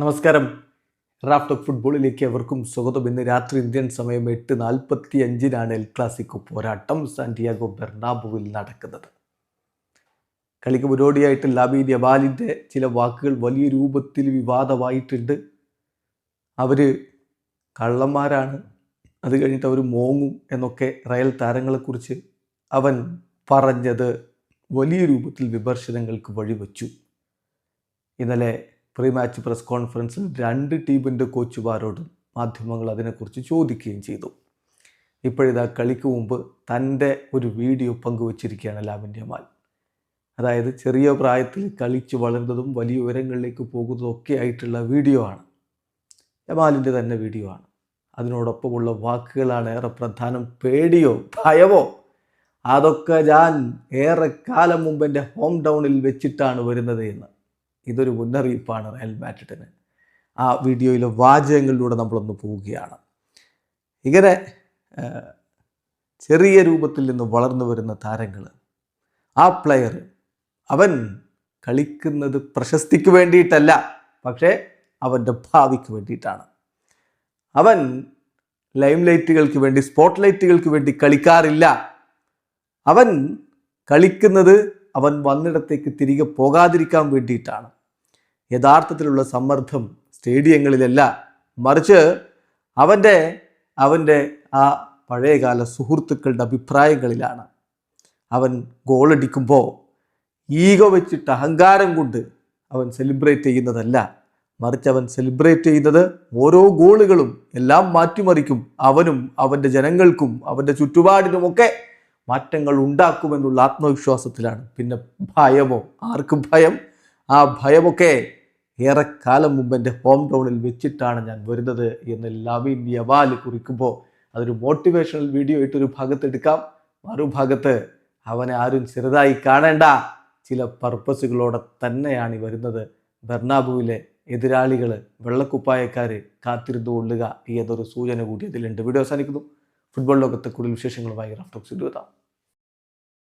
നമസ്കാരം. Raft of ഫുട്ബോളിലേക്ക് അവർക്കും സ്വാഗതം. ഇന്ന് രാത്രി ഇന്ത്യൻ സമയം എട്ട് നാൽപ്പത്തി അഞ്ചിനാണ് എൽ ക്ലാസിക്കോ പോരാട്ടം സാന്റിയാഗോ ബെർണാബുവിൽ നടക്കുന്നത്. കളിക്ക് മുന്നോടിയായിട്ട് ലാബി യവാലിന്റെ ചില വാക്കുകൾ വലിയ രൂപത്തിൽ വിവാദമായിട്ടുണ്ട്. അവർ കള്ളന്മാരാണ്. അത് കഴിഞ്ഞിട്ട് അവർ മോങ്ങും എന്നൊക്കെ റയൽ താരങ്ങളെക്കുറിച്ച് അവൻ പറഞ്ഞത് വലിയ രൂപത്തിൽ വിമർശനങ്ങൾക്ക് വഴിവെച്ചു. ഇന്നലെ പ്രീ മാച്ച് പ്രസ് കോൺഫറൻസിൽ രണ്ട് ടീമിന്റെ കോച്ചുമാരോടും മാധ്യമങ്ങൾ അതിനെക്കുറിച്ച് ചോദിക്കുകയും ചെയ്തു. ഇപ്പോഴിതാ കളിക്ക് മുമ്പ് തന്റെ ഒരു വീഡിയോ പങ്കുവച്ചിരിക്കുകയാണ് ലാമിൻ അതായത് ചെറിയ പ്രായത്തിൽ കളിച്ച് വളരുന്നതും വലിയ ഉയരങ്ങളിലേക്ക് പോകുന്നതും ഒക്കെ ആയിട്ടുള്ള വീഡിയോ ആണ്. യമാലിന്റെ തന്നെ വീഡിയോ ആണ്. അതിനോടൊപ്പമുള്ള വാക്കുകളാണ് ഏറെ പ്രധാനം. പേടിയോ ഭയമോ? അതൊക്കെ ഞാൻ ഏറെ കാലം മുമ്പ് എന്റെ ഹോം ടൗണിൽ വെച്ചിട്ടാണ് വരുന്നത് എന്ന്. ഇതൊരു മുന്നറിയിപ്പാണ് റയൽ മാഡ്രിഡിന്. ആ വീഡിയോയിലെ വാചകങ്ങളിലൂടെ നമ്മളൊന്ന് പോവുകയാണ്. ഇങ്ങനെ ചെറിയ രൂപത്തിൽ നിന്ന് വളർന്നു വരുന്ന താരങ്ങൾ ആ പ്ലെയർ അവൻ കളിക്കുന്നത് പ്രശസ്തിക്ക് വേണ്ടിയിട്ടല്ല പക്ഷേ അവന്റെ ഭാവിക്ക് വേണ്ടിയിട്ടാണ്. അവൻ ലൈം ലൈറ്റുകൾക്ക് വേണ്ടി സ്പോട്ട് ലൈറ്റുകൾക്ക് വേണ്ടി കളിക്കാറില്ല. അവൻ കളിക്കുന്നത് അവൻ വന്നിടത്തേക്ക് തിരികെ പോകാതിരിക്കാൻ വേണ്ടിയിട്ടാണ്. യഥാർത്ഥത്തിലുള്ള സമ്മർദ്ദം സ്റ്റേഡിയങ്ങളിലല്ല. മറിച്ച് അവന്റെ അവന്റെ ആ പഴയകാല സുഹൃത്തുക്കളുടെ അഭിപ്രായങ്ങളിലാണ്. അവൻ ഗോളടിക്കുമ്പോൾ ഈഗോ വെച്ചിട്ട് അഹങ്കാരം കൊണ്ട് അവൻ സെലിബ്രേറ്റ് ചെയ്യുന്നതല്ല. മറിച്ച് അവൻ സെലിബ്രേറ്റ് ചെയ്യുന്നത് ഓരോ ഗോളുകളും എല്ലാം മാറ്റിമറിക്കും. അവനും അവന്റെ ജനങ്ങൾക്കും അവന്റെ ചുറ്റുപാടിനുമൊക്കെ മാറ്റങ്ങൾ ഉണ്ടാക്കുമെന്നുള്ള ആത്മവിശ്വാസത്തിലാണ്. പിന്നെ ഭയമോ? ആർക്കും ഭയം? ആ ഭയമൊക്കെ ഏറെക്കാലം മുമ്പ് എന്റെ ഹോം ടൗണിൽ വെച്ചിട്ടാണ് ഞാൻ വരുന്നത് എന്ന് ലവിൻ യവാൽ കുറിക്കുമ്പോൾ അതൊരു മോട്ടിവേഷണൽ വീഡിയോ ഇട്ടൊരു ഭാഗത്ത് എടുക്കാം. മറുഭാഗത്ത് അവനെ ആരും ചെറുതായി കാണേണ്ട. ചില പർപ്പസുകളോടെ തന്നെയാണ് ഈ വരുന്നത്. ബെർണാബുവിലെ എതിരാളികൾ വെള്ളക്കുപ്പായക്കാർ കാത്തിരുന്നു കൊള്ളുക എന്നൊരു സൂചന കൂടി അതിലുണ്ട്. വീഡിയോ അവസാനിക്കുന്നു. ഫുട്ബോൾ ലോകത്തെ കൂടുതൽ വിശേഷങ്ങളുമായി റഫ്റ്റോക്സ് എത്താം